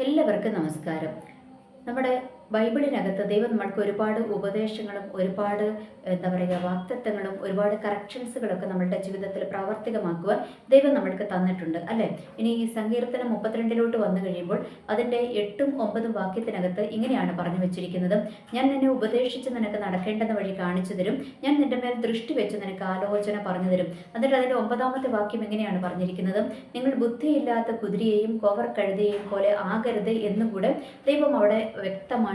എല്ലാവർക്കും നമസ്കാരം. നമ്മുടെ ബൈബിളിനകത്ത് ദൈവം നമ്മൾക്ക് ഒരുപാട് ഉപദേശങ്ങളും ഒരുപാട് എന്താ പറയുക വാക്തത്വങ്ങളും ഒരുപാട് കറക്ഷൻസുകളൊക്കെ നമ്മളുടെ ജീവിതത്തിൽ പ്രാവർത്തികമാക്കുവാൻ ദൈവം നമ്മൾക്ക് തന്നിട്ടുണ്ട് അല്ലേ? ഇനി ഈ സങ്കീർത്തനം മുപ്പത്തിരണ്ടിലോട്ട് വന്നു കഴിയുമ്പോൾ അതിന്റെ എട്ടും ഒമ്പതും വാക്യത്തിനകത്ത് ഇങ്ങനെയാണ് പറഞ്ഞു വെച്ചിരിക്കുന്നത്. ഞാൻ നിന്നെ ഉപദേശിച്ച് നിനക്ക് നടക്കേണ്ടെന്ന വഴി കാണിച്ചു തരും. ഞാൻ നിന്റെ മേൽ ദൃഷ്ടി വെച്ച് നിനക്ക് ആലോചന പറഞ്ഞു തരും. എന്നിട്ട് അതിന്റെ ഒമ്പതാമത്തെ വാക്യം എങ്ങനെയാണ് പറഞ്ഞിരിക്കുന്നത്. നിങ്ങൾ ബുദ്ധിയില്ലാത്ത കുതിരയെയും കോവർ കഴുതയെയും പോലെ ആകരുത് എന്നുകൂടെ ദൈവം അവിടെ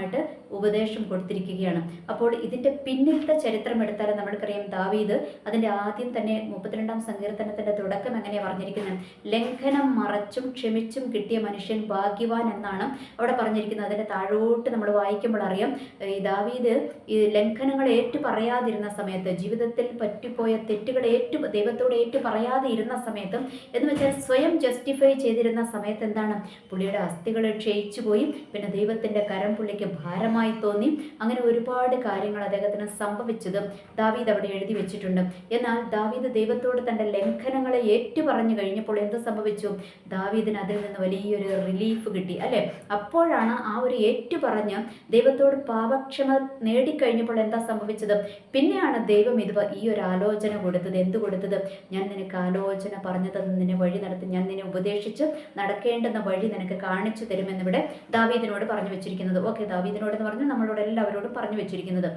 വ്യക്തമായിട്ട് ഉപദേശം കൊടുത്തിരിക്കുകയാണ്. അപ്പോൾ ഇതിന്റെ പിന്നിലത്തെ ചരിത്രം എടുത്താൽ നമ്മൾക്കറിയാം ദാവീദ് അതിന്റെ ആദ്യം തന്നെ മുപ്പത്തിരണ്ടാം സങ്കീർത്തനത്തിന്റെ തുടക്കം എങ്ങനെയാണ് പറഞ്ഞിരിക്കുന്നത് ലംഘനം മറച്ചും ക്ഷമിച്ചും കിട്ടിയ മനുഷ്യൻ ഭാഗ്യവാൻ എന്നാണ് അവിടെ പറഞ്ഞിരിക്കുന്നത്. അതിന്റെ താഴോട്ട് നമ്മൾ വായിക്കുമ്പോൾ അറിയാം ഈ ദാവീദ് ഈ ലംഘനങ്ങൾ ഏറ്റു പറയാതിരുന്ന സമയത്ത് ജീവിതത്തിൽ പറ്റിപ്പോയ തെറ്റുകൾ ഏറ്റു ദൈവത്തോട് ഏറ്റു പറയാതെ ഇരുന്ന സമയത്തും എന്ന് വെച്ചാൽ സ്വയം ജസ്റ്റിഫൈ ചെയ്തിരുന്ന സമയത്ത് എന്താണ്? പുള്ളിയുടെ അസ്ഥികൾ ക്ഷയിച്ചു പോയി പിന്നെ ദൈവത്തിന്റെ കരം പുള്ളിക്ക് ഭാരമായി തോന്നി. അങ്ങനെ ഒരുപാട് കാര്യങ്ങൾ അദ്ദേഹത്തിന് സംഭവിച്ചത് ദാവീദ് അവിടെ എഴുതി വെച്ചിട്ടുണ്ട്. എന്നാൽ ദാവീദ് ദൈവത്തോട് തന്റെ ലംഘനങ്ങളെ ഏറ്റു പറഞ്ഞു കഴിഞ്ഞപ്പോൾ എന്ത് സംഭവിച്ചു? ദാവീദിന് അതിൽ നിന്ന് വലിയൊരു റിലീഫ് കിട്ടി അല്ലേ? അപ്പോഴാണ് ആ ഒരു ഏറ്റു പറഞ്ഞ് ദൈവത്തോട് പാപക്ഷമ നേടിക്കഴിഞ്ഞപ്പോൾ എന്താ സംഭവിച്ചത്? പിന്നെയാണ് ദൈവം ഇത് ഈ ഒരു ആലോചന കൊടുത്തത്. എന്ത് കൊടുത്തത്? ഞാൻ നിനക്ക് ആലോചന പറഞ്ഞു നിന്നെ വഴി നടത്തി ഞാൻ നിന്നെ ഉപദേശിച്ച് നടക്കേണ്ടുന്ന വഴി നിനക്ക് കാണിച്ചു തരുമെന്നിവിടെ ദാവീദിനോട് പറഞ്ഞു വെച്ചിരിക്കുന്നത്. ഓക്കെ ദാവീദിനോട് എന്ന് പറഞ്ഞാൽ നമ്മളോട് എല്ലാവരോടും പറഞ്ഞു വെച്ചിരിക്കുന്നത്.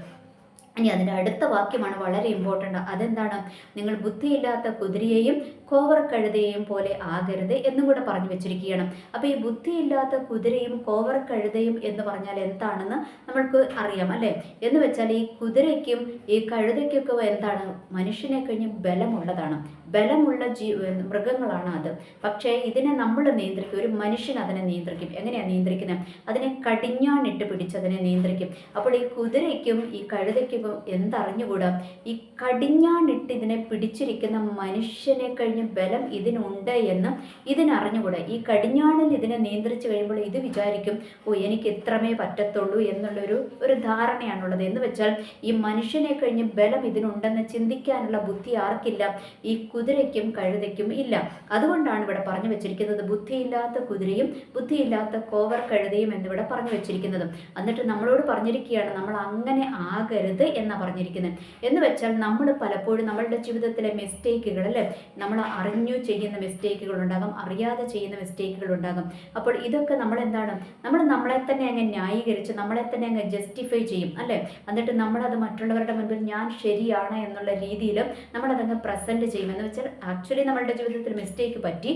ഇനി അതിന്റെ അടുത്ത വാക്യമാണ് വളരെ ഇമ്പോർട്ടന്റ് അതെന്താണ്? നിങ്ങൾ ബുദ്ധിയില്ലാത്ത കുതിരയെയും കോവർ പോലെ ആകരുത് എന്നും കൂടെ പറഞ്ഞു വെച്ചിരിക്കുകയാണ്. അപ്പോൾ ഈ ബുദ്ധിയില്ലാത്ത കുതിരയും കോവർ എന്ന് പറഞ്ഞാൽ എന്താണെന്ന് നമ്മൾക്ക് അറിയാം അല്ലേ? എന്ന് വെച്ചാൽ ഈ കുതിരയ്ക്കും ഈ കഴുതയ്ക്കൊക്കെ എന്താണ്? മനുഷ്യനെ കഴിഞ്ഞ് ബലമുള്ളതാണ്. ബലമുള്ള ജീ മൃഗങ്ങളാണ് അത്. പക്ഷേ ഇതിനെ നമ്മൾ നിയന്ത്രിക്കും. ഒരു മനുഷ്യൻ അതിനെ നിയന്ത്രിക്കും. എങ്ങനെയാണ് നിയന്ത്രിക്കുന്നത് അതിനെ കടിഞ്ഞാണിട്ട് പിടിച്ചതിനെ നിയന്ത്രിക്കും. അപ്പോൾ ഈ കുതിരയ്ക്കും ഈ കഴുതയ്ക്കും എന്തറിഞ്ഞുകൂടാ ഈ കടിഞ്ഞാണിട്ട് ഇതിനെ പിടിച്ചിരിക്കുന്ന മനുഷ്യനെ കഴിഞ്ഞ് ബലം ഇതിനുണ്ട് എന്ന് ഇതിനറിഞ്ഞുകൂടെ? ഈ കടിഞ്ഞാണിൽ ഇതിനെ നിയന്ത്രിച്ചു കഴിയുമ്പോൾ ഇത് വിചാരിക്കും ഓ എനിക്ക് ഇത്രമേ പറ്റത്തുള്ളൂ എന്നുള്ളൊരു ഒരു ധാരണയാണുള്ളത്. എന്ന് വെച്ചാൽ ഈ മനുഷ്യനെ കഴിഞ്ഞ് ബലം ഇതിനുണ്ടെന്ന് ചിന്തിക്കാനുള്ള ബുദ്ധി ആർക്കില്ല? ഈ കുതിരയ്ക്കും കഴുതയ്ക്കും ഇല്ല. അതുകൊണ്ടാണ് ഇവിടെ പറഞ്ഞു വെച്ചിരിക്കുന്നത് ബുദ്ധിയില്ലാത്ത കുതിരയും ബുദ്ധിയില്ലാത്ത കോവർ കഴുതയും എന്നിവിടെ പറഞ്ഞു വെച്ചിരിക്കുന്നത്. എന്നിട്ട് നമ്മളോട് പറഞ്ഞിരിക്കുകയാണ് നമ്മൾ അങ്ങനെ ആകരുത് എന്നാണ് പറഞ്ഞിരിക്കുന്നത്. എന്ന് വെച്ചാൽ നമ്മൾ പലപ്പോഴും നമ്മളുടെ ജീവിതത്തിലെ മിസ്റ്റേക്കുകൾ അല്ലേ? നമ്മൾ അറിഞ്ഞു ചെയ്യുന്ന മിസ്റ്റേക്കുകൾ ഉണ്ടാകും അറിയാതെ ചെയ്യുന്ന മിസ്റ്റേക്കുകൾ ഉണ്ടാകും അപ്പോൾ ഇതൊക്കെ നമ്മൾ എന്താണ് നമ്മൾ നമ്മളെ തന്നെ അങ്ങ് ന്യായീകരിച്ച് നമ്മളെ തന്നെ അങ്ങ് ജസ്റ്റിഫൈ ചെയ്യും അല്ലേ? എന്നിട്ട് നമ്മളത് മറ്റുള്ളവരുടെ മുൻപിൽ ഞാൻ ശരിയാണ് എന്നുള്ള രീതിയിൽ നമ്മളതങ്ങ് പ്രസന്റ് ചെയ്യും. എന്ന് വെച്ചാൽ ആക്ച്വലി നമ്മളുടെ ജീവിതത്തിൽ മിസ്റ്റേക്ക് പറ്റി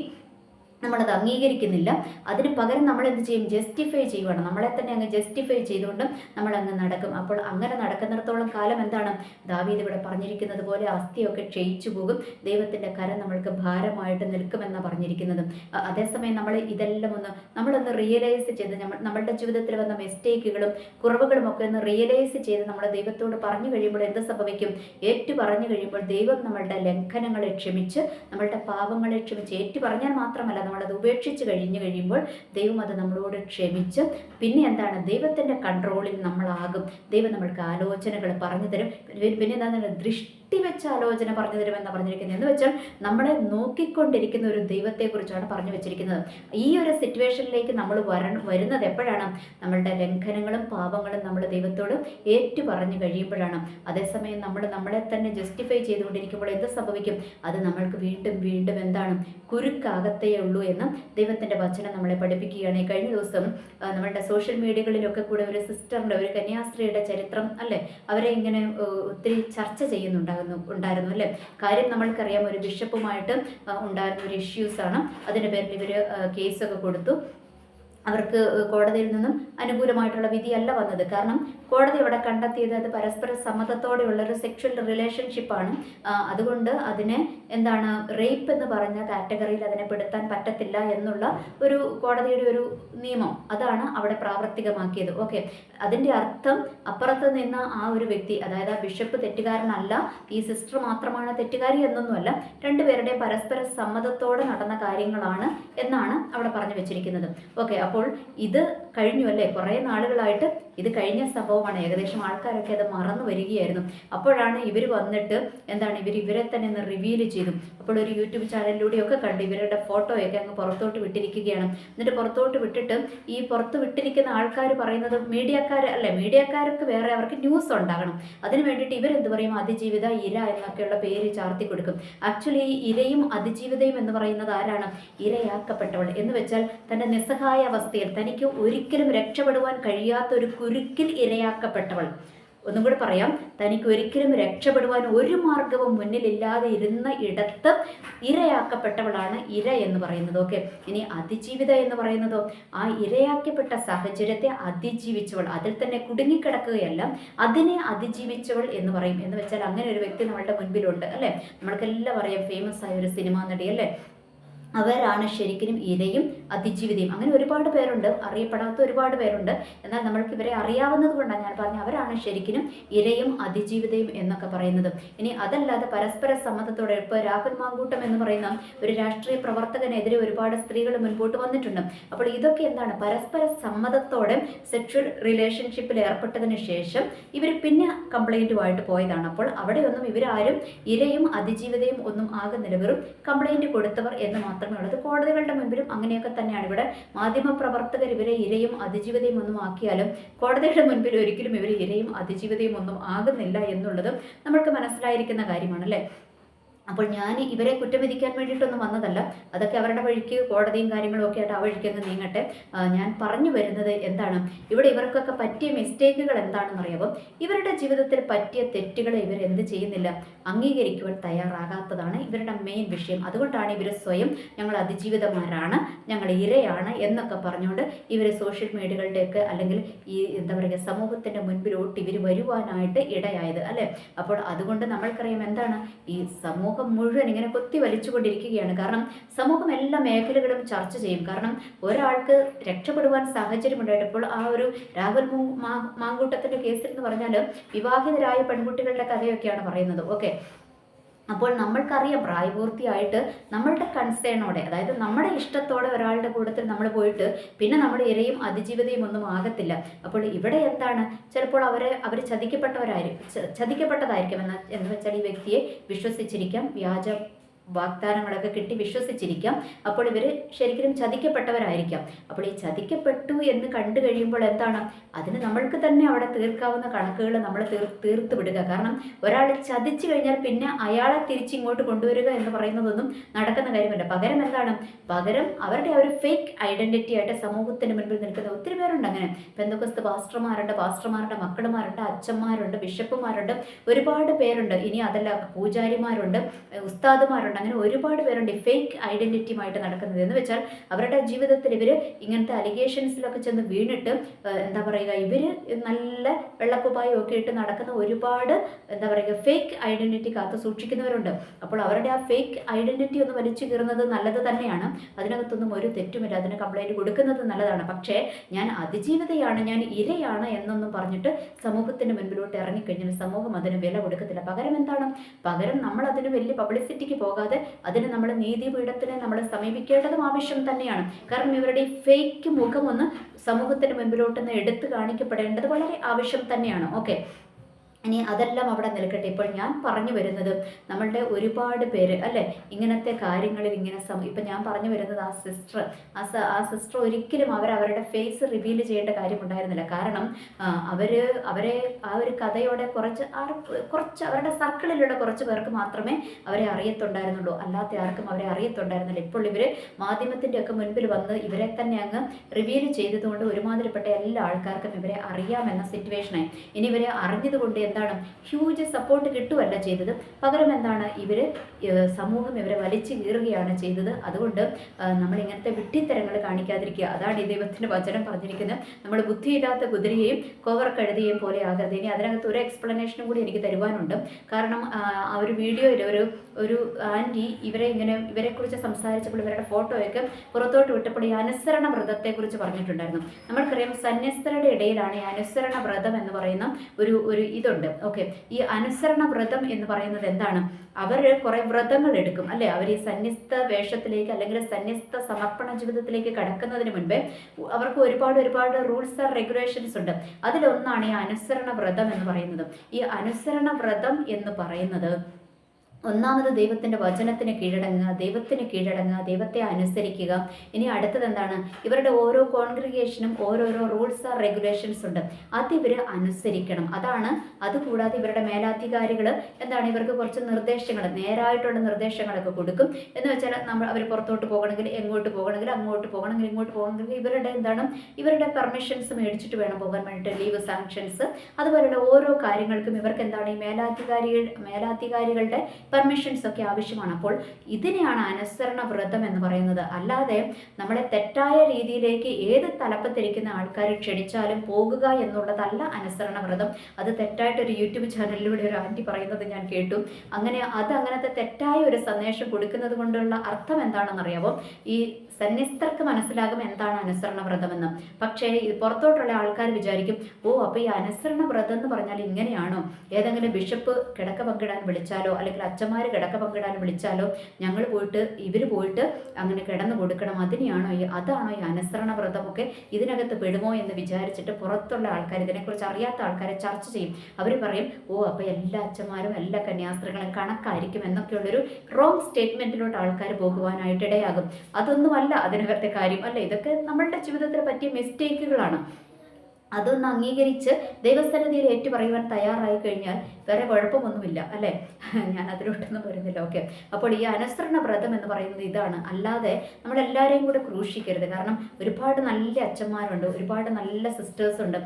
നമ്മളത് അംഗീകരിക്കുന്നില്ല. അതിന് പകരം നമ്മൾ എന്ത് ചെയ്യും? ജസ്റ്റിഫൈ ചെയ്യുവാണ്. നമ്മളെ തന്നെ അങ്ങ് ജസ്റ്റിഫൈ ചെയ്തുകൊണ്ടും നമ്മൾ അങ്ങ് നടക്കും. അപ്പോൾ അങ്ങനെ നടക്കുന്നിടത്തോളം കാലം എന്താണ്? ദാവീദ് ഇവിടെ പറഞ്ഞിരിക്കുന്നത് പോലെ അസ്ഥിയൊക്കെ ക്ഷയിച്ചു പോകും. ദൈവത്തിന്റെ കരം നമ്മൾക്ക് ഭാരമായിട്ട് നിൽക്കുമെന്നാണ് പറഞ്ഞിരിക്കുന്നത്. അതേസമയം നമ്മൾ ഇതെല്ലാം ഒന്ന് നമ്മളൊന്ന് റിയലൈസ് ചെയ്ത് നമ്മൾ നമ്മളുടെ ജീവിതത്തിൽ വന്ന മിസ്റ്റേക്കുകളും കുറവുകളും ഒക്കെ ഒന്ന് റിയലൈസ് ചെയ്ത് നമ്മൾ ദൈവത്തോട് പറഞ്ഞു കഴിയുമ്പോൾ എന്ത് സംഭവിക്കും? ഏറ്റു പറഞ്ഞു കഴിയുമ്പോൾ ദൈവം നമ്മളുടെ ലംഘനങ്ങളെ ക്ഷമിച്ച് നമ്മളുടെ പാപങ്ങളെ ക്ഷമിച്ച് ഏറ്റു പറഞ്ഞാൽ മാത്രമല്ല നമ്മളത് ഉപേക്ഷിച്ച് കഴിഞ്ഞു കഴിയുമ്പോൾ ദൈവം അത് നമ്മളോട് ക്ഷമിച്ച് പിന്നെ എന്താണ്? ദൈവത്തിന്റെ കൺട്രോളിൽ നമ്മളാകും. ദൈവം നമ്മൾക്ക് ആലോചനകൾ പറഞ്ഞു തരും. പിന്നെ- എന്താണ് ദൃഷ്ടി വെച്ച ആലോചന പറഞ്ഞു തരുമെന്ന് പറഞ്ഞിരിക്കുന്നത്. എന്ന് വെച്ചാൽ നമ്മളെ നോക്കിക്കൊണ്ടിരിക്കുന്ന ഒരു ദൈവത്തെക്കുറിച്ചാണ് പറഞ്ഞു വെച്ചിരിക്കുന്നത്. ഈ ഒരു സിറ്റുവേഷനിലേക്ക് നമ്മൾ വര വരുന്നത് എപ്പോഴാണ്? നമ്മളുടെ ലംഘനങ്ങളും പാപങ്ങളും നമ്മൾ ദൈവത്തോട് ഏറ്റു പറഞ്ഞു കഴിയുമ്പോഴാണ്. അതേസമയം നമ്മൾ നമ്മളെ തന്നെ ജസ്റ്റിഫൈ ചെയ്തുകൊണ്ടിരിക്കുമ്പോൾ എന്ത് സംഭവിക്കും? അത് നമ്മൾക്ക് വീണ്ടും വീണ്ടും എന്താണ്? കുരുക്കാകത്തേ ഉള്ളൂ എന്ന് ദൈവത്തിന്റെ വചനം നമ്മളെ പഠിപ്പിക്കുകയാണ്. കഴിഞ്ഞ ദിവസം നമ്മളുടെ സോഷ്യൽ മീഡിയകളിലൊക്കെ കൂടെ ഒരു സിസ്റ്ററിന്റെ ഒരു കന്യാസ്ത്രീയുടെ ചരിത്രം അല്ലേ? അവരെ ഇങ്ങനെ ഒത്തിരി ചർച്ച ചെയ്യുന്നുണ്ടാകുന്നു ഉണ്ടായിരുന്നു അല്ലേ? കാര്യം നമ്മൾക്കറിയാം ഒരു ബിഷപ്പുമായിട്ട് ഉണ്ടായിരുന്ന ഒരു ആണ്. അതിന്റെ പേരിൽ ഇവർ കേസൊക്കെ കൊടുത്തു. അവർക്ക് കോടതിയിൽ നിന്നും അനുകൂലമായിട്ടുള്ള വിധിയല്ല വന്നത്. കാരണം കോടതി ഇവിടെ കണ്ടെത്തിയത് അത് പരസ്പര സമ്മതത്തോടെയുള്ള ഒരു സെക്ഷൽ റിലേഷൻഷിപ്പാണ് അതുകൊണ്ട് അതിനെ എന്താണ് റേപ്പ് എന്ന് പറഞ്ഞ കാറ്റഗറിയിൽ അതിനെ പെടുത്താൻ പറ്റത്തില്ല എന്നുള്ള ഒരു കോടതിയുടെ ഒരു നിയമം അതാണ് അവിടെ പ്രാവർത്തികമാക്കിയത്. ഓക്കെ അതിന്റെ അർത്ഥം അപ്പുറത്ത് നിന്ന ആ ഒരു വ്യക്തി അതായത് ആ ബിഷപ്പ് തെറ്റുകാരനല്ല ഈ സിസ്റ്റർ മാത്രമാണ് തെറ്റുകാരി എന്നൊന്നുമല്ല രണ്ടുപേരുടെ പരസ്പര സമ്മതത്തോടെ നടന്ന കാര്യങ്ങളാണ് എന്നാണ് അവിടെ പറഞ്ഞു വെച്ചിരിക്കുന്നത്. ഓക്കെ അപ്പോൾ ഇത് കഴിഞ്ഞു അല്ലേ? കുറേ നാളുകളായിട്ട് ഇത് കഴിഞ്ഞ സംഭവമാണ്. ഏകദേശം ആൾക്കാരൊക്കെ അത് മറന്നു വരികയായിരുന്നു. അപ്പോഴാണ് ഇവർ വന്നിട്ട് എന്താണ് ഇവർ ഇവരെ തന്നെ ഒന്ന് റിവീൽ ചെയ്തു. അപ്പോൾ ഒരു യൂട്യൂബ് ചാനലിലൂടെയൊക്കെ കണ്ട് ഇവരുടെ ഫോട്ടോയൊക്കെ അങ്ങ് പുറത്തോട്ട് വിട്ടിരിക്കുകയാണ്. എന്നിട്ട് പുറത്തോട്ട് വിട്ടിട്ട് ഈ പുറത്ത് വിട്ടിരിക്കുന്ന ആൾക്കാർ പറയുന്നത് മീഡിയക്കാർ അല്ലെ മീഡിയക്കാർക്ക് വേറെ അവർക്ക് ന്യൂസ് ഉണ്ടാകണം. അതിന് വേണ്ടിയിട്ട് ഇവരെന്ത് പറയും? അതിജീവിത ഇര എന്നൊക്കെയുള്ള പേര് ചാർത്തി കൊടുക്കും. ആക്ച്വലി ഈ ഇരയും അതിജീവിതയും എന്ന് പറയുന്നത് ആരാണ്? ഇരയാക്കപ്പെട്ടവൾ. എന്ന് വെച്ചാൽ തന്റെ നിസ്സഹായ അവസ്ഥയിൽ തനിക്ക് ഒരിക്കലും രക്ഷപ്പെടുവാൻ കഴിയാത്ത ഒരു കുരുക്കിൽ ഇരയാക്കപ്പെട്ടവൾ ഒന്നും കൂടെ പറയാം. തനിക്ക് ഒരിക്കലും രക്ഷപ്പെടുവാൻ ഒരു മാർഗവും മുന്നിലില്ലാതെ ഇരുന്ന ഇടത്ത് ഇരയാക്കപ്പെട്ടവളാണ് ഇര എന്ന് പറയുന്നത്. ഓക്കെ. ഇനി അതിജീവിത എന്ന് പറയുന്നതോ ആ ഇരയാക്കപ്പെട്ട സാഹചര്യത്തെ അതിജീവിച്ചവൾ അതിൽ തന്നെ കുടുങ്ങിക്കിടക്കുകയല്ല അതിനെ അതിജീവിച്ചവൾ എന്ന് പറയും. എന്ന് വെച്ചാൽ അങ്ങനെ ഒരു വ്യക്തി നമ്മളുടെ മുൻപിലുണ്ട് അല്ലേ? നമ്മൾക്കെല്ലാം അറിയാം ഫേമസ് ആയ ഒരു സിനിമാ നടി അല്ലേ? അവരാണ് ശരിക്കും ഇരയും അതിജീവിതയും. അങ്ങനെ ഒരുപാട് പേരുണ്ട് അറിയപ്പെടാത്ത ഒരുപാട് പേരുണ്ട്. എന്നാൽ നമ്മൾക്ക് ഇവരെ അറിയാവുന്നത് കൊണ്ടാണ് ഞാൻ പറഞ്ഞത്. അവരാണ് ശരിക്കും ഇരയും അതിജീവിതയും എന്നൊക്കെ പറയുന്നത്. ഇനി അതല്ലാതെ പരസ്പര സമ്മതത്തോടെ ഇപ്പോൾ രാഹുൽ മാങ്കൂട്ടം എന്ന് പറയുന്ന ഒരു രാഷ്ട്രീയ പ്രവർത്തകനെതിരെ ഒരുപാട് സ്ത്രീകൾ മുൻപോട്ട് വന്നിട്ടുണ്ട്. അപ്പോൾ ഇതൊക്കെ എന്താണ്? പരസ്പര സമ്മതത്തോടെ സെക്ഷൽ റിലേഷൻഷിപ്പിൽ ഏർപ്പെട്ടതിന് ശേഷം ഇവർ പിന്നെ കംപ്ലൈന്റുമായിട്ട് പോയതാണ്. അപ്പോൾ അവിടെയൊന്നും ഇവരാരും ഇരയും അതിജീവിതയും ഒന്നും ആകുന്നില്ല. വെറും കംപ്ലൈന്റ് കൊടുത്തവർ എന്ന് മാത്രം മാത്രമേ ഉള്ളൂ കോടതികളുടെ മുൻപിലും അങ്ങനെയൊക്കെ തന്നെയാണ്. ഇവിടെ മാധ്യമപ്രവർത്തകർ ഇവരെ ഇരയും അതിജീവിതയും ഒന്നും ആക്കിയാലും കോടതിയുടെ മുൻപിൽ ഒരിക്കലും ഇവർ ഇരയും അതിജീവിതയും ഒന്നും ആകുന്നില്ല എന്നുള്ളതും നമ്മൾക്ക് മനസ്സിലായിരിക്കുന്ന കാര്യമാണ് അല്ലേ അപ്പോൾ ഞാൻ ഇവരെ കുറ്റം വിധിക്കാൻ വേണ്ടിയിട്ടൊന്നും വന്നതല്ല. അതൊക്കെ അവരുടെ വഴിക്ക് കോടതിയും കാര്യങ്ങളും ഒക്കെ ആയിട്ട് ആ വഴിക്ക് നീങ്ങട്ടെ. ഞാൻ പറഞ്ഞു വരുന്നത് എന്താണ്? ഇവിടെ ഇവർക്കൊക്കെ പറ്റിയ മിസ്റ്റേക്കുകൾ എന്താണെന്ന് അറിയാമോ ഇവരുടെ ജീവിതത്തിൽ പറ്റിയ തെറ്റുകൾ ഇവർ എന്ത് ചെയ്യുന്നില്ല? അംഗീകരിക്കുവാൻ തയ്യാറാകാത്തതാണ് ഇവരുടെ മെയിൻ വിഷയം. അതുകൊണ്ടാണ് ഇവർ സ്വയം ഞങ്ങൾ അതിജീവിതമാരാണ് ഞങ്ങൾ ഇരയാണ് എന്നൊക്കെ പറഞ്ഞുകൊണ്ട് ഇവർ സോഷ്യൽ മീഡിയകളുടെയൊക്കെ അല്ലെങ്കിൽ ഈ എന്താ പറയുക സമൂഹത്തിന്റെ മുൻപിലോട്ട് ഇവർ വരുവാനായിട്ട് ഇടയായത് അല്ലേ? അപ്പോൾ അതുകൊണ്ട് നമ്മൾക്കറിയാം എന്താണ്? ഈ സമൂഹ സമൂഹം മുഴുവൻ ഇങ്ങനെ കൊത്തി വലിച്ചുകൊണ്ടിരിക്കുകയാണ്. കാരണം സമൂഹം എല്ലാ മേഖലകളും ചർച്ച ചെയ്യും. കാരണം ഒരാൾക്ക് രക്ഷപ്പെടുവാൻ സാഹചര്യം ഉണ്ടായിട്ടപ്പോൾ ആ ഒരു രാഹുൽ മാങ്കൂട്ടത്തിന്റെ കേസിൽ എന്ന് പറഞ്ഞാൽ വിവാഹിതരായ പെൺകുട്ടികളുടെ കഥയൊക്കെയാണ് പറയുന്നത്. ഓക്കെ അപ്പോൾ നമ്മൾക്കറിയാം പ്രായപൂർത്തിയായിട്ട് നമ്മളുടെ കൺസേണോടെ അതായത് നമ്മുടെ ഇഷ്ടത്തോടെ ഒരാളുടെ കൂട്ടത്തിൽ നമ്മൾ പോയിട്ട് പിന്നെ നമ്മുടെ ഇരയും അതിജീവിതയും ഒന്നും ആകത്തില്ല. അപ്പോൾ ഇവിടെ എന്താണ്? ചിലപ്പോൾ അവരെ അവർ ചതിക്കപ്പെട്ടവരായിരിക്കും ചതിക്കപ്പെട്ടതായിരിക്കും എന്ന് എന്ന് വെച്ചാൽ ഈ വ്യക്തിയെ വിശ്വസിച്ചിരിക്കാം വ്യാജ വാഗ്ദാനങ്ങളൊക്കെ കിട്ടി വിശ്വസിച്ചിരിക്കാം. അപ്പോൾ ഇവർ ശരിക്കും ചതിക്കപ്പെട്ടവരായിരിക്കാം. അപ്പോൾ ഈ ചതിക്കപ്പെട്ടു എന്ന് കണ്ടു കഴിയുമ്പോൾ എന്താണ്? അതിന് നമ്മൾക്ക് തന്നെ അവിടെ തീർക്കാവുന്ന കണക്കുകൾ നമ്മൾ തീർ തീർത്ത് വിടുക. കാരണം ഒരാൾ ചതിച്ചു കഴിഞ്ഞാൽ പിന്നെ അയാളെ തിരിച്ചിങ്ങോട്ട് കൊണ്ടുവരിക എന്ന് പറയുന്നതൊന്നും നടക്കുന്ന കാര്യമല്ല. പകരം എന്താണ്? പകരം അവരുടെ ഒരു ഫേക്ക് ഐഡന്റിറ്റി ആയിട്ട് സമൂഹത്തിന് മുൻപിൽ നിൽക്കുന്ന ഒത്തിരി പേരുണ്ട് അങ്ങനെ. പെന്തക്കൊസ്ത് പാസ്റ്റർമാരുണ്ട് പാസ്റ്റർമാരുടെ മക്കളുമാരുണ്ട് അച്ഛന്മാരുണ്ട് ബിഷപ്പുമാരുണ്ട് ഒരുപാട് പേരുണ്ട്. ഇനി അതല്ല പൂജാരിമാരുണ്ട് ഉസ്താദുമാരുണ്ട്. പേരുണ്ട് അങ്ങനെ ഒരുപാട് പേരുണ്ട് ഫേക്ക് ഐഡന്റിറ്റിയുമായിട്ട് നടക്കുന്നത്. എന്ന് വെച്ചാൽ അവരുടെ ജീവിതത്തിൽ ഇവർ ഇങ്ങനത്തെ അലിഗേഷൻസിലൊക്കെ ചെന്ന് വീണിട്ട് എന്താ പറയുക ഇവർ നല്ല വെള്ളക്കുപ്പായും ഒക്കെ ഇട്ട് നടക്കുന്ന ഒരുപാട് എന്താ പറയുക ഫേക്ക് ഐഡന്റിറ്റി കാത്തു സൂക്ഷിക്കുന്നവരുണ്ട്. അപ്പോൾ അവരുടെ ആ ഫേക്ക് ഐഡന്റിറ്റി ഒന്ന് വലിച്ചു കീറുന്നത് നല്ലത് തന്നെയാണ്. അതിനകത്തൊന്നും ഒരു തെറ്റുമില്ല. അതിന് കംപ്ലൈന്റ് കൊടുക്കുന്നത് നല്ലതാണ്. പക്ഷേ ഞാൻ അതിജീവിതയാണ് ഞാൻ ഇരയാണ് എന്നൊന്നും പറഞ്ഞിട്ട് സമൂഹത്തിന്റെ മുൻപിലോട്ട് ഇറങ്ങിക്കഴിഞ്ഞാൽ സമൂഹം അതിന് വില കൊടുക്കത്തില്ല. പകരം എന്താണ്? പകരം നമ്മൾ അതിന് വലിയ പബ്ലിസിറ്റിക്ക് പോകാതെ പോകാതെ അതിന് നമ്മൾ നീതിപീഠത്തിനെ നമ്മൾ സമീപിക്കേണ്ടതും ആവശ്യം തന്നെയാണ്. കാരണം ഇവരുടെ ഫേക്ക് മുഖം ഒന്ന് സമൂഹത്തിന് മുൻപിലോട്ടൊന്ന് എടുത്തു കാണിക്കപ്പെടേണ്ടത് വളരെ ആവശ്യം തന്നെയാണ്. ഓക്കെ ഇനി അതെല്ലാം അവിടെ നിൽക്കട്ടെ ഇപ്പോൾ ഞാൻ പറഞ്ഞു വരുന്നത് നമ്മളുടെ ഒരുപാട് പേര് അല്ലേ? ഇങ്ങനത്തെ കാര്യങ്ങളിൽ ഇങ്ങനെ സം ഇപ്പം ഞാൻ പറഞ്ഞു വരുന്നത് ആ സിസ്റ്റർ ആ ആ സിസ്റ്റർ ഒരിക്കലും അവർ അവരുടെ ഫേസ് റിവീൽ ചെയ്യേണ്ട കാര്യമുണ്ടായിരുന്നില്ല. കാരണം അവർ അവരെ ആ ഒരു കഥയോടെ കുറച്ച് കുറച്ച് അവരുടെ സർക്കിളിലുള്ള കുറച്ച് പേർക്ക് മാത്രമേ അവരെ അറിയത്തുണ്ടായിരുന്നുള്ളൂ. അല്ലാത്ത ആർക്കും അവരെ അറിയത്തുണ്ടായിരുന്നില്ല. ഇപ്പോൾ ഇവർ മാധ്യമത്തിന്റെ ഒക്കെ മുൻപിൽ വന്ന് ഇവരെ തന്നെ അങ്ങ് റിവീൽ ചെയ്തതുകൊണ്ട് ഒരുമാതിരിപ്പെട്ട എല്ലാ ആൾക്കാർക്കും ഇവരെ അറിയാമെന്ന സിറ്റുവേഷനായി ഇനി ഇവരെ അറിഞ്ഞതുകൊണ്ട് എന്താണ്? ഹ്യൂജ് സപ്പോർട്ട് കിട്ടുമല്ല ചെയ്തത്. പകരം എന്താണ്? ഇവർ സമൂഹം ഇവരെ വലിച്ചു കീറുകയാണ് ചെയ്തത്. അതുകൊണ്ട് നമ്മൾ ഇങ്ങനത്തെ വിട്ടിത്തരങ്ങൾ കാണിക്കാതിരിക്കുക. അതാണ് ഈ ദൈവത്തിന്റെ വചനം പറഞ്ഞിരിക്കുന്നത്. നമ്മൾ ബുദ്ധിയില്ലാത്ത കുതിരയെയും കോവർ കഴുതിയെയും പോലെ ആകരുത്. ഇനി അതിനകത്ത് ഒരു എക്സ്പ്ലനേഷനും കൂടി എനിക്ക് തരുവാനുണ്ട്. കാരണം ആ ഒരു വീഡിയോയിൽ ഒരു ഒരു ആന്റി ഇവരെ ഇങ്ങനെ ഇവരെക്കുറിച്ച് സംസാരിച്ചപ്പോൾ ഇവരുടെ ഫോട്ടോയൊക്കെ പുറത്തോട്ട് വിട്ടപ്പോൾ ഈ അനുസരണ വ്രതത്തെക്കുറിച്ച് പറഞ്ഞിട്ടുണ്ടായിരുന്നു. നമ്മൾക്കറിയാം സന്യസ്തരുടെ ഇടയിലാണ് ഈ അനുസരണ വ്രതം എന്ന് പറയുന്ന ഒരു ഒരു ഇതുണ്ട്. ഉണ്ട്. ഓക്കെ ഈ അനുസരണ വ്രതം എന്ന് പറയുന്നത് എന്താണ്? അവർ കുറെ വ്രതങ്ങൾ എടുക്കും അല്ലെ? അവർ ഈ സന്യസ്ത വേഷത്തിലേക്ക് അല്ലെങ്കിൽ സന്യസ്ത സമർപ്പണ ജീവിതത്തിലേക്ക് കടക്കുന്നതിന് മുൻപേ അവർക്ക് ഒരുപാട് ഒരുപാട് റൂൾസ് ആൻഡ് റെഗുലേഷൻസ് ഉണ്ട്. അതിലൊന്നാണ് ഈ അനുസരണ വ്രതം എന്ന് പറയുന്നത്. ഈ അനുസരണ വ്രതം എന്ന് പറയുന്നത് ഒന്നാമത് ദൈവത്തിന്റെ വചനത്തിന് കീഴടങ്ങുക ദൈവത്തിന് കീഴടങ്ങുക ദൈവത്തെ അനുസരിക്കുക. ഇനി അടുത്തത് എന്താണ്? ഇവരുടെ ഓരോ കോൺഗ്രിഗേഷനും ഓരോരോ റൂൾസ് ആർ റെഗുലേഷൻസ് ഉണ്ട്. അത് ഇവർ അനുസരിക്കണം. അതാണ് അതുകൂടാതെ ഇവരുടെ മേലാധികാരികൾ എന്താണ്? ഇവർക്ക് കുറച്ച് നിർദ്ദേശങ്ങൾ നേരായിട്ടുള്ള നിർദ്ദേശങ്ങളൊക്കെ കൊടുക്കും. എന്ന് വെച്ചാൽ നമ്മൾ അവർ പുറത്തോട്ട് പോകണമെങ്കിൽ എങ്ങോട്ട് പോകണമെങ്കിൽ അങ്ങോട്ട് പോകണമെങ്കിൽ ഇങ്ങോട്ട് പോകണമെങ്കിൽ ഇവരുടെ എന്താണ്? ഇവരുടെ പെർമിഷൻസ് മേടിച്ചിട്ട് വേണം പോകാൻ വേണ്ടിയിട്ട് ലീവ് സാങ്ഷൻസ്. അതുപോലെയുള്ള ഓരോ കാര്യങ്ങൾക്കും ഇവർക്ക് എന്താണ്? ഈ മേലാധികാരികൾ മേലാധികാരികളുടെ പെർമിഷൻസ് ഒക്കെ ആവശ്യമാണ്. അപ്പോൾ ഇതിനെയാണ് അനുസരണ വ്രതം എന്ന് പറയുന്നത്. അല്ലാതെ നമ്മളെ തെറ്റായ രീതിയിലേക്ക് ഏത് തലപ്പത്തിരിക്കുന്ന ആൾക്കാർ ക്ഷണിച്ചാലും പോകുക എന്നുള്ളതല്ല അനുസരണ വ്രതം. അത് തെറ്റായിട്ട് ഒരു യൂട്യൂബ് ചാനലിലൂടെ ഒരു ആന്റി പറയുന്നത് ഞാൻ കേട്ടു. അങ്ങനെ അത് അങ്ങനത്തെ തെറ്റായ ഒരു സന്ദേശം കൊടുക്കുന്നത് കൊണ്ടുള്ള അർത്ഥം എന്താണെന്നറിയാമോ ഈ സന്യസ്തർക്ക് മനസ്സിലാകും എന്താണ് അനുസരണ വ്രതമെന്ന് പക്ഷേ പുറത്തോട്ടുള്ള ആൾക്കാർ വിചാരിക്കും ഓ അപ്പോൾ ഈ അനുസരണ വ്രതം എന്ന് പറഞ്ഞാൽ ഇങ്ങനെയാണോ? ഏതെങ്കിലും ബിഷപ്പ് കിടക്ക പങ്കിടാൻ വിളിച്ചാലോ? അല്ലെങ്കിൽ അച്ഛന്മാർ കിടക്ക പങ്കിടാൻ വിളിച്ചാലോ? ഞങ്ങൾ പോയിട്ട് ഇവർ പോയിട്ട് അങ്ങനെ കിടന്നു കൊടുക്കണം. അതിനെയാണോ ഈ അതാണോ ഈ അനുസരണ വ്രതമൊക്കെ ഇതിനകത്ത് പെടുമോ എന്ന് വിചാരിച്ചിട്ട് പുറത്തുള്ള ആൾക്കാർ ഇതിനെക്കുറിച്ച് അറിയാത്ത ആൾക്കാരെ ചർച്ച ചെയ്യും. അവർ പറയും ഓ അപ്പോൾ എല്ലാ അച്ഛന്മാരും എല്ലാ കന്യാസ്ത്രീകളും കണക്കായിരിക്കും എന്നൊക്കെയുള്ളൊരു റോങ് സ്റ്റേറ്റ്മെന്റിലോട്ട് ആൾക്കാർ പോകുവാനായിട്ട് ഇടയാകും. അതൊന്നും അല്ല അതിനകത്തെ കാര്യം. അല്ലെ ഇതൊക്കെ നമ്മളുടെ ജീവിതത്തിൽ പറ്റിയ മിസ്റ്റേക്കുകളാണ് അതൊന്ന് അംഗീകരിച്ച് ദൈവസ്ഥലതിയിൽ ഏറ്റു പറയുവാൻ തയ്യാറായി കഴിഞ്ഞാൽ വേറെ കുഴപ്പമൊന്നുമില്ല അല്ലേ? ഞാൻ അതിലോട്ടൊന്നും വരുന്നില്ല ഓക്കെ അപ്പോൾ ഈ അനുസരണ വ്രതം എന്ന് പറയുന്നത് ഇതാണ്. അല്ലാതെ നമ്മളെല്ലാവരെയും കൂടെ ക്രൂശിക്കരുത്. കാരണം ഒരുപാട് നല്ല അച്ഛന്മാരുണ്ട് ഒരുപാട് നല്ല സിസ്റ്റേഴ്സ് ഉണ്ട്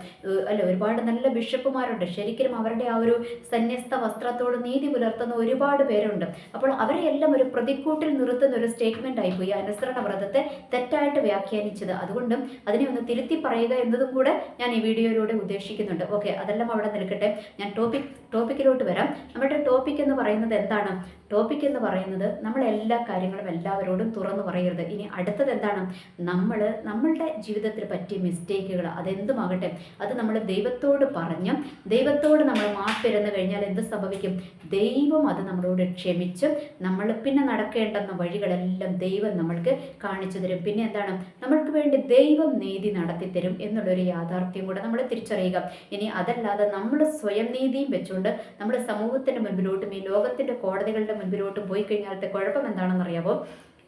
അല്ലെ ഒരുപാട് നല്ല ബിഷപ്പുമാരുണ്ട്. ശരിക്കും അവരുടെ ആ ഒരു സന്യസ്ത വസ്ത്രത്തോട് നീതി പുലർത്തുന്ന ഒരുപാട് പേരുണ്ട്. അപ്പോൾ അവരെ എല്ലാം ഒരു പ്രതിക്കൂട്ടിൽ നിർത്തുന്ന ഒരു സ്റ്റേറ്റ്മെന്റ് ആയിപ്പോയി അനുസരണ വ്രതത്തെ തെറ്റായിട്ട് വ്യാഖ്യാനിച്ചത്. അതുകൊണ്ടും അതിനെ ഒന്ന് തിരുത്തി പറയുക എന്നതും കൂടെ ഞാൻ ഈ വീഡിയോയിലൂടെ ഉദ്ദേശിക്കുന്നുണ്ട്. ഓക്കെ അതെല്ലാം അവിടെ നിൽക്കട്ടെ. ഞാൻ ടോപ്പിക് ടോപ്പിക്കിലോട്ട് വരാം. നമ്മുടെ ടോപ്പിക് എന്ന് പറയുന്നത് എന്താണ്? ടോപ്പിക് എന്ന് പറയുന്നത് നമ്മൾ എല്ലാ കാര്യങ്ങളും എല്ലാവരോടും തുറന്നു പറയരുത്. ഇനി അടുത്തത് എന്താണ്? നമ്മൾ നമ്മളുടെ ജീവിതത്തിൽ പറ്റിയ മിസ്റ്റേക്കുകൾ അതെന്തുമാകട്ടെ? അത് നമ്മൾ ദൈവത്തോട് പറഞ്ഞ് ദൈവത്തോട് നമ്മൾ മാപ്പിരുന്ന് കഴിഞ്ഞാൽ എന്ത് സംഭവിക്കും? ദൈവം അത് നമ്മളോട് ക്ഷമിച്ച് നമ്മൾ പിന്നെ നടക്കേണ്ടെന്ന വഴികളെല്ലാം ദൈവം നമ്മൾക്ക് കാണിച്ചു തരും. പിന്നെ എന്താണ്? നമ്മൾക്ക് വേണ്ടി ദൈവം നീതി നടത്തി തരും എന്നുള്ളൊരു യാഥാർത്ഥ്യം കൂടെ നമ്മൾ തിരിച്ചറിയുക. ഇനി അതല്ലാതെ നമ്മൾ സ്വയം നീതിയും വെച്ചുകൊണ്ട് നമ്മൾ സമൂഹത്തിന്റെ മുൻപിലോട്ടും ഈ ലോകത്തിന്റെ കോടതികളുടെ മുൻപിലോട്ടും പോയി കഴിഞ്ഞാലത്തെ കുഴപ്പം എന്താണെന്നറിയാമോ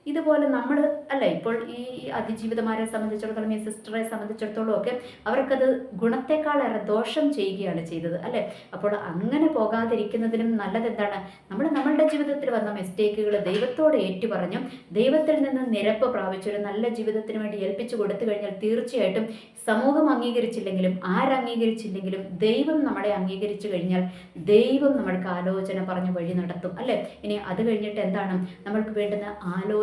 ഇതുപോലെ നമ്മൾ അല്ല ഇപ്പോൾ ഈ അതിജീവിതമാരെ സംബന്ധിച്ചിടത്തോളം ഈ സിസ്റ്ററെ സംബന്ധിച്ചിടത്തോളം ഒക്കെ അവർക്കത് ഗുണത്തെക്കാളേറെ ദോഷം ചെയ്യുകയാണ് ചെയ്തത് അല്ലേ? അപ്പോൾ അങ്ങനെ പോകാതിരിക്കുന്നതിനും നല്ലത് എന്താണ്? നമ്മൾ നമ്മളുടെ ജീവിതത്തിൽ വന്ന മിസ്റ്റേക്കുകൾ ദൈവത്തോട് ഏറ്റുപറഞ്ഞു ദൈവത്തിൽ നിന്ന് നിരപ്പ് പ്രാപിച്ചൊരു നല്ല ജീവിതത്തിന് വേണ്ടി ഏൽപ്പിച്ചു കൊടുത്തു കഴിഞ്ഞാൽ തീർച്ചയായിട്ടും സമൂഹം അംഗീകരിച്ചില്ലെങ്കിലും ആരംഗീകരിച്ചില്ലെങ്കിലും ദൈവം നമ്മളെ അംഗീകരിച്ചു കഴിഞ്ഞാൽ ദൈവം നമ്മൾക്ക് ആലോചന പറഞ്ഞു വഴി നടത്തും അല്ലേ? ഇനി അത് കഴിഞ്ഞിട്ട് എന്താണ്? നമ്മൾക്ക് വേണ്ടുന്ന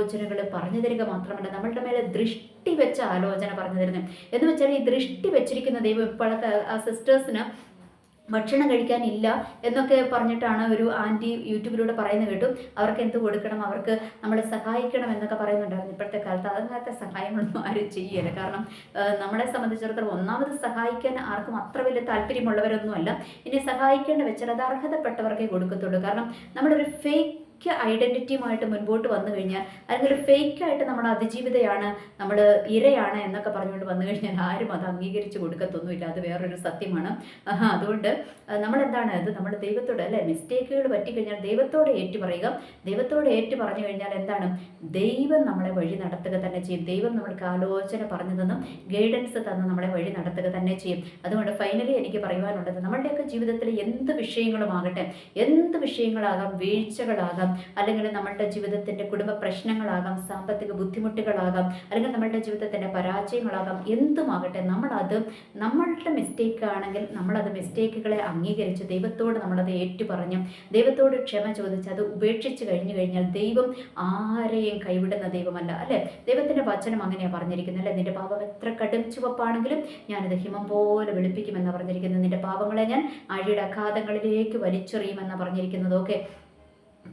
ആലോചനകൾ പറഞ്ഞു തരിക മാത്രമല്ല നമ്മളുടെ മേലെ ദൃഷ്ടി വെച്ച ആലോചന പറഞ്ഞു തരുന്നത് എന്ന് വെച്ചാൽ ഈ ദൃഷ്ടി വെച്ചിരിക്കുന്ന ദൈവം ഇപ്പോഴത്തെ ആ സിസ്റ്റേഴ്സിന് ഭക്ഷണം കഴിക്കാനില്ല എന്നൊക്കെ പറഞ്ഞിട്ടാണ് ഒരു ആന്റി യൂട്യൂബിലൂടെ പറയുന്നത് കേട്ടു. അവർക്ക് എന്ത് കൊടുക്കണം? അവർക്ക് നമ്മളെ സഹായിക്കണം എന്നൊക്കെ പറയുന്നുണ്ടായിരുന്നു ഇപ്പോഴത്തെ കാലത്ത്. അതങ്ങനത്തെ സഹായങ്ങളൊന്നും ആരും ചെയ്യല്ല കാരണം നമ്മളെ സംബന്ധിച്ചിടത്തോളം ഒന്നാമത് സഹായിക്കാൻ ആർക്കും അത്ര വലിയ താല്പര്യമുള്ളവരൊന്നുമല്ല. ഇനി സഹായിക്കേണ്ട വെച്ചാൽ അത് അർഹതപ്പെട്ടവർക്കേ കൊടുക്കത്തുള്ളൂ. കാരണം നമ്മളൊരു ഫേക്ക് ഫേക്ക് ഐഡന്റിറ്റിയുമായിട്ട് മുൻപോട്ട് വന്നു കഴിഞ്ഞാൽ അല്ലെങ്കിൽ ഒരു ഫേക്കായിട്ട് നമ്മൾ അതിജീവിതയാണ് നമ്മൾ ഇരയാണ് എന്നൊക്കെ പറഞ്ഞുകൊണ്ട് വന്നു കഴിഞ്ഞാൽ ആരും അത് അംഗീകരിച്ച് കൊടുക്കത്തൊന്നുമില്ല. അത് വേറൊരു സത്യമാണ്. അതുകൊണ്ട് നമ്മളെന്താണ് അത് നമ്മൾ ദൈവത്തോട് അല്ലേ? മിസ്റ്റേക്കുകൾ പറ്റിക്കഴിഞ്ഞാൽ ദൈവത്തോട് ഏറ്റു പറയുക. ദൈവത്തോട് ഏറ്റു പറഞ്ഞു കഴിഞ്ഞാൽ എന്താണ്? ദൈവം നമ്മളെ വഴി നടത്തുക തന്നെ ചെയ്യും. ദൈവം നമ്മൾക്ക് ആലോചന പറഞ്ഞു തന്നും ഗൈഡൻസ് തന്ന് നമ്മളെ വഴി നടത്തുക തന്നെ ചെയ്യും. അതുകൊണ്ട് ഫൈനലി എനിക്ക് പറയുവാനുള്ളത് നമ്മളുടെയൊക്കെ ജീവിതത്തിൽ എന്ത് വിഷയങ്ങളുമാകട്ടെ എന്ത് വിഷയങ്ങളാകാം വീഴ്ചകളാകാം അല്ലെങ്കിൽ നമ്മളുടെ ജീവിതത്തിന്റെ കുടുംബ പ്രശ്നങ്ങളാകാം സാമ്പത്തിക ബുദ്ധിമുട്ടുകളാകാം അല്ലെങ്കിൽ നമ്മളുടെ ജീവിതത്തിന്റെ പരാജയങ്ങളാകാം എന്തുമാകട്ടെ നമ്മളത് നമ്മളുടെ മിസ്റ്റേക്ക് ആണെങ്കിൽ നമ്മളത് മിസ്റ്റേക്കുകളെ അംഗീകരിച്ച് ദൈവത്തോട് നമ്മളത് ഏറ്റുപറഞ്ഞു ദൈവത്തോട് ക്ഷമ ചോദിച്ച് അത് ഉപേക്ഷിച്ച് കഴിഞ്ഞു കഴിഞ്ഞാൽ ദൈവം ആരെയും കൈവിടുന്ന ദൈവമല്ല അല്ലേ? ദൈവത്തിന്റെ വചനം അങ്ങനെയാണ് പറഞ്ഞിരിക്കുന്നത് അല്ലേ? നിന്റെ പാപം എത്ര കടും ചുവപ്പാണെങ്കിലും ഞാനത് ഹിമം പോലെ വെളുപ്പിക്കുമെന്ന് പറഞ്ഞിരിക്കുന്നത്. നിന്റെ പാപങ്ങളെ ഞാൻ അഴിയുടെ അഘാതങ്ങളിലേക്ക് വലിച്ചെറിയുമെന്ന് പറഞ്ഞിരിക്കുന്നത് ഓക്കെ?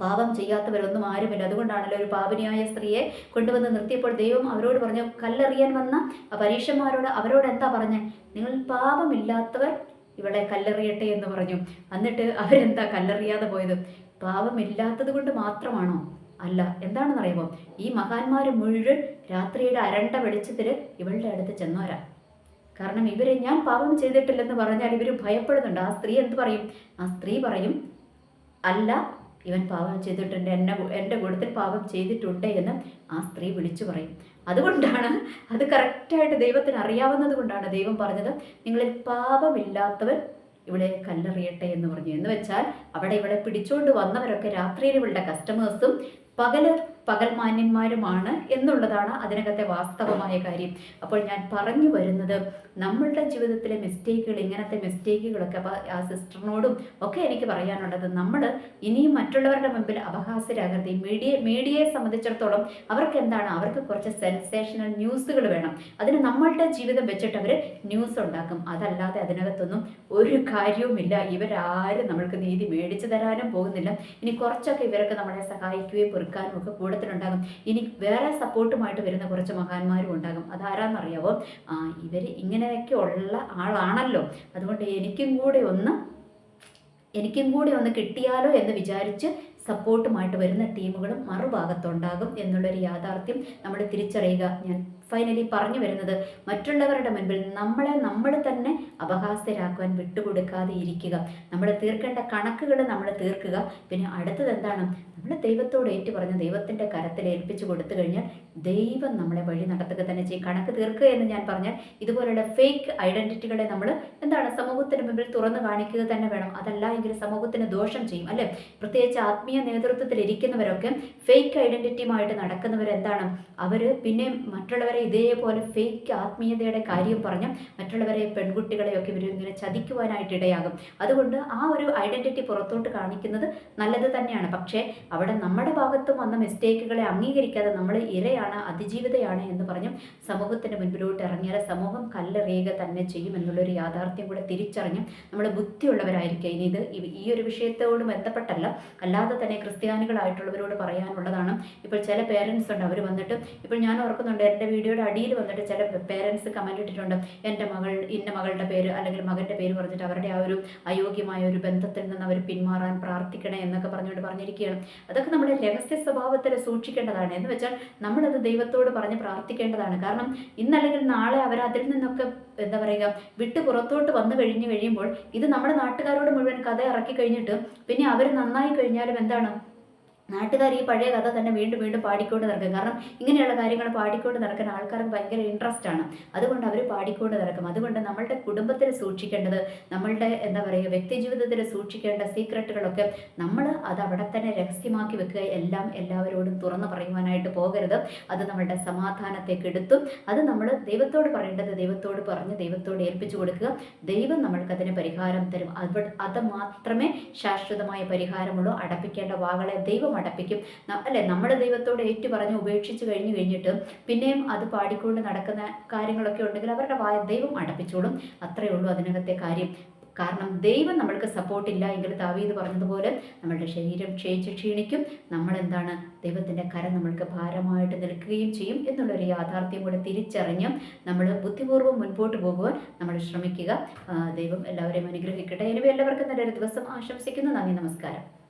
പാപം ചെയ്യാത്തവരൊന്നും ആരുമില്ല. അതുകൊണ്ടാണല്ലോ ഒരു പാപനിയായ സ്ത്രീയെ കൊണ്ടുവന്ന് നിർത്തിയപ്പോൾ ദൈവം അവരോട് പറഞ്ഞു കല്ലെറിയാൻ വന്ന പരീക്ഷന്മാരോട് അവരോട് എന്താ പറഞ്ഞത് നിങ്ങൾ പാപമില്ലാത്തവർ ഇവിടെ കല്ലെറിയട്ടെ എന്ന് പറഞ്ഞു. എന്നിട്ട് അവരെന്താ കല്ലെറിയാതെ പോയത്? പാപമില്ലാത്തത് കൊണ്ട് മാത്രമാണോ? അല്ല എന്താണെന്ന് അറിയുമോ ഈ മഹാന്മാർ മുഴുവൻ രാത്രിയുടെ അരണ്ട വെളിച്ചത്തിൽ ഇവളുടെ അടുത്ത് ചെന്നോരാ. കാരണം ഇവരെ ഞാൻ പാപം ചെയ്തിട്ടില്ലെന്ന് പറഞ്ഞാൽ ഇവർ ഭയപ്പെടുന്നുണ്ട്. ആ സ്ത്രീ എന്ത് പറയും? ആ സ്ത്രീ പറയും അല്ല ഇവൻ പാപം ചെയ്തിട്ടുണ്ട് എന്നെ എന്റെ കൂട്ടത്തിൽ പാപം ചെയ്തിട്ടുണ്ട് എന്ന് ആ സ്ത്രീ വിളിച്ചു പറയും. അതുകൊണ്ടാണ് അത് കറക്റ്റായിട്ട് ദൈവത്തിന് അറിയാവുന്നത് കൊണ്ടാണ് ദൈവം പറഞ്ഞത് നിങ്ങളിൽ പാപമില്ലാത്തവൻ ഇവിടെ കല്ലെറിയട്ടെ എന്ന് പറഞ്ഞു. എന്ന് വെച്ചാൽ അവിടെ ഇവിടെ പിടിച്ചുകൊണ്ട് വന്നവരൊക്കെ രാത്രിയിൽ ഇവളുടെ കസ്റ്റമേഴ്സും പകൽ പകൽ മാന്യന്മാരുമാണ് എന്നുള്ളതാണ് അതിനകത്തെ വാസ്തവമായ കാര്യം. അപ്പോൾ ഞാൻ പറഞ്ഞു വരുന്നത് നമ്മളുടെ ജീവിതത്തിലെ മിസ്റ്റേക്കുകൾ ഇങ്ങനത്തെ മിസ്റ്റേക്കുകളൊക്കെ ആ സിസ്റ്ററിനോടും ഒക്കെ എനിക്ക് പറയാനുള്ളത് നമ്മൾ ഇനിയും മറ്റുള്ളവരുടെ മുമ്പിൽ അപഹാസ്യരാകരുത്. മീഡിയ മീഡിയയെ സംബന്ധിച്ചിടത്തോളം അവർക്ക് എന്താണ്? അവർക്ക് കുറച്ച് സെൻസേഷണൽ ന്യൂസുകൾ വേണം. അതിന് നമ്മളുടെ ജീവിതം വെച്ചിട്ട് അവർ ന്യൂസ് ഉണ്ടാക്കും. അതല്ലാതെ അതിനകത്തൊന്നും ഒരു കാര്യവുമില്ല. ഇവരാരും നമ്മൾക്ക് നീതി മേടിച്ചു തരാനും പോകുന്നില്ല. ഇനി കുറച്ചൊക്കെ ഇവരൊക്കെ നമ്മളെ സഹായിക്കുകയും പൊറുക്കാനും ഒക്കെ കൂട്ടത്തിലുണ്ടാകും ഇനി വേറെ സപ്പോർട്ടുമായിട്ട് വരുന്ന കുറച്ച് മഹാന്മാരും ഉണ്ടാകും. അതാരാന്നറിയാവോ? ആ ഇവർ ഇങ്ങനെയൊക്കെ ഉള്ള ആളാണല്ലോ. അതുകൊണ്ട് എനിക്കും കൂടെ ഒന്ന് എനിക്കും കൂടെ ഒന്ന് കിട്ടിയാലോ എന്ന് വിചാരിച്ച് സപ്പോർട്ടുമായിട്ട് വരുന്ന ടീമുകളും മറുഭാഗത്തുണ്ടാകും എന്നുള്ളൊരു യാഥാർത്ഥ്യം നമ്മൾ തിരിച്ചറിയുക. ഞാൻ ഫൈനലി പറഞ്ഞു വരുന്നത് മറ്റുള്ളവരുടെ മുൻപിൽ നമ്മളെ നമ്മൾ തന്നെ അപഹാസ്യരാക്കുവാൻ വിട്ടുകൊടുക്കാതെ ഇരിക്കുക. നമ്മൾ തീർക്കേണ്ട കണക്കുകൾ നമ്മൾ തീർക്കുക. പിന്നെ അടുത്തത് എന്താണ്? നമ്മൾ ദൈവത്തോട് ഏറ്റു പറഞ്ഞ് ദൈവത്തിന്റെ കരത്തിൽ ഏൽപ്പിച്ചു കൊടുത്തു കഴിഞ്ഞാൽ ദൈവം നമ്മളെ വഴി നടത്തുക തന്നെ ചെയ്യും. കണക്ക് തീർക്കുക എന്ന് ഞാൻ പറഞ്ഞാൽ ഇതുപോലുള്ള ഫേക്ക് ഐഡന്റിറ്റികളെ നമ്മൾ എന്താണ് സമൂഹത്തിന് മുമ്പിൽ തുറന്നു കാണിക്കുക തന്നെ വേണം. അതല്ല എങ്കിൽ സമൂഹത്തിന് ദോഷം ചെയ്യും അല്ലേ? പ്രത്യേകിച്ച് ആത്മീയ നേതൃത്വത്തിൽ ഇരിക്കുന്നവരൊക്കെ ഫേക്ക് ഐഡന്റിറ്റിയുമായിട്ട് നടക്കുന്നവരെന്താണ്? അവർ പിന്നെ മറ്റുള്ളവരെ ഇതേപോലെ ഫേക്ക് ആത്മീയതയുടെ കാര്യം പറഞ്ഞ് മറ്റുള്ളവരെ പെൺകുട്ടികളെയൊക്കെ ഇവർ ഇങ്ങനെ ചതിക്കുവാനായിട്ട് ഇടയാകും. അതുകൊണ്ട് ആ ഒരു ഐഡന്റിറ്റി പുറത്തോട്ട് കാണിക്കുന്നത് നല്ലത് തന്നെയാണ്. പക്ഷേ അവിടെ നമ്മുടെ ഭാഗത്തും വന്ന മിസ്റ്റേക്കുകളെ അംഗീകരിക്കാതെ നമ്മൾ ഇരയാണ് അതിജീവിതയാണ് എന്ന് പറഞ്ഞ് സമൂഹത്തിന്റെ മുൻപിലോട്ട് ഇറങ്ങിയാൽ സമൂഹം കല്ലെറിയുക തന്നെ ചെയ്യും എന്നുള്ളൊരു യാഥാർത്ഥ്യം കൂടെ തിരിച്ചറിഞ്ഞ് നമ്മൾ ബുദ്ധിയുള്ളവരായിരിക്കുക. ഇനി ഇത് ഈ ഒരു വിഷയത്തോട് ബന്ധപ്പെട്ടല്ല. അല്ലാതെ തന്നെ ക്രിസ്ത്യാനികളായിട്ടുള്ളവരോട് പറയാനുള്ളതാണ്. ഇപ്പോൾ ചില പേരൻസ് ഉണ്ട്. അവർ വന്നിട്ട് ഇപ്പോൾ ഞാൻ ഓർക്കുന്നുണ്ട് എന്റെ വീഡിയോയുടെ അടിയിൽ വന്നിട്ട് ചില പേരൻസ് കമന്റ് ഇട്ടിട്ടുണ്ട്. എന്റെ മകൾ ഇന്ന മകളുടെ പേര് അല്ലെങ്കിൽ മകന്റെ പേര് പറഞ്ഞിട്ട് അവരുടെ ആ ഒരു അയോഗ്യമായ ഒരു ബന്ധത്തിൽ നിന്ന് അവർ പിന്മാറാൻ പ്രാർത്ഥിക്കണേ എന്നൊക്കെ പറഞ്ഞുകൊണ്ട് പറഞ്ഞിരിക്കുകയാണ്. അതൊക്കെ നമ്മുടെ രഹസ്യ സ്വഭാവത്തിൽ സൂക്ഷിക്കേണ്ടതാണ്. എന്ന് വെച്ചാൽ നമ്മളത് ദൈവത്തോട് പറഞ്ഞ് പ്രാർത്ഥിക്കേണ്ടതാണ്. കാരണം ഇന്നല്ലെങ്കിൽ നാളെ അവർ അതിൽ നിന്നൊക്കെ എന്താ പറയുക വിട്ട് പുറത്തോട്ട് വന്നു കഴിഞ്ഞു കഴിയുമ്പോൾ ഇത് നമ്മുടെ നാട്ടുകാരോട് മുഴുവൻ കഥ ഇറക്കി കഴിഞ്ഞിട്ട് പിന്നെ അവർ നന്നായി കഴിഞ്ഞാലും എന്താണ്? നാട്ടുകാർ ഈ പഴയ കഥ തന്നെ വീണ്ടും വീണ്ടും പാടിക്കൊണ്ട് നടക്കും. കാരണം ഇങ്ങനെയുള്ള കാര്യങ്ങൾ പാടിക്കൊണ്ട് നടക്കുന്ന ആൾക്കാർക്ക് ഭയങ്കര ഇൻട്രസ്റ്റ് ആണ്. അതുകൊണ്ട് അവർ പാടിക്കൊണ്ട് നടക്കും. അതുകൊണ്ട് നമ്മളുടെ കുടുംബത്തിൽ സൂക്ഷിക്കേണ്ടത് നമ്മളുടെ എന്താ പറയുക വ്യക്തി ജീവിതത്തിൽ സൂക്ഷിക്കേണ്ട സീക്രട്ടുകളൊക്കെ നമ്മൾ അത് അവിടെ തന്നെ രഹസ്യമാക്കി വെക്കുക. എല്ലാം എല്ലാവരോടും തുറന്നു പറയുവാനായിട്ട് പോകരുത്. അത് നമ്മളുടെ സമാധാനത്തെ കെടുത്തും അത് നമ്മൾ ദൈവത്തോട് പറയേണ്ടത് ദൈവത്തോട് പറഞ്ഞ് ദൈവത്തോട് ഏൽപ്പിച്ചു കൊടുക്കുക. ദൈവം നമ്മൾക്ക് അതിന് പരിഹാരം തരും. അത് മാത്രമേ ശാശ്വതമായ പരിഹാരമുള്ളൂ. അടപ്പിക്കേണ്ട വാകളെ ദൈവം അടപ്പിക്കും അല്ലെ നമ്മൾ ദൈവത്തോട് ഏറ്റു പറഞ്ഞ് ഉപേക്ഷിച്ച് കഴിഞ്ഞു കഴിഞ്ഞിട്ട് പിന്നെയും അത് പാടിക്കൊണ്ട് നടക്കുന്ന കാര്യങ്ങളൊക്കെ ഉണ്ടെങ്കിൽ അവരുടെ വായ ദൈവം അടപ്പിച്ചോളും. അത്രയേ ഉള്ളൂ അതിനകത്തെ കാര്യം. കാരണം ദൈവം നമ്മൾക്ക് സപ്പോർട്ട് സപ്പോർട്ടില്ല എങ്കിൽ താവീത് പറഞ്ഞതുപോലെ നമ്മളുടെ ശരീരം ക്ഷയിച്ച് ക്ഷീണിക്കും. നമ്മൾ എന്താണ് ദൈവത്തിന്റെ കരം നമ്മൾക്ക് ഭാരമായിട്ട് നിൽക്കുകയും ചെയ്യും എന്നുള്ളൊരു യാഥാർത്ഥ്യം കൂടെ തിരിച്ചറിഞ്ഞ് നമ്മൾ ബുദ്ധിപൂർവം മുൻപോട്ട് പോകുവാൻ നമ്മൾ ശ്രമിക്കുക. ദൈവം എല്ലാവരെയും അനുഗ്രഹിക്കട്ടെ. ഇനി എല്ലാവർക്കും നല്ലൊരു ദിവസം ആശംസിക്കുന്നു. നന്ദി നമസ്കാരം.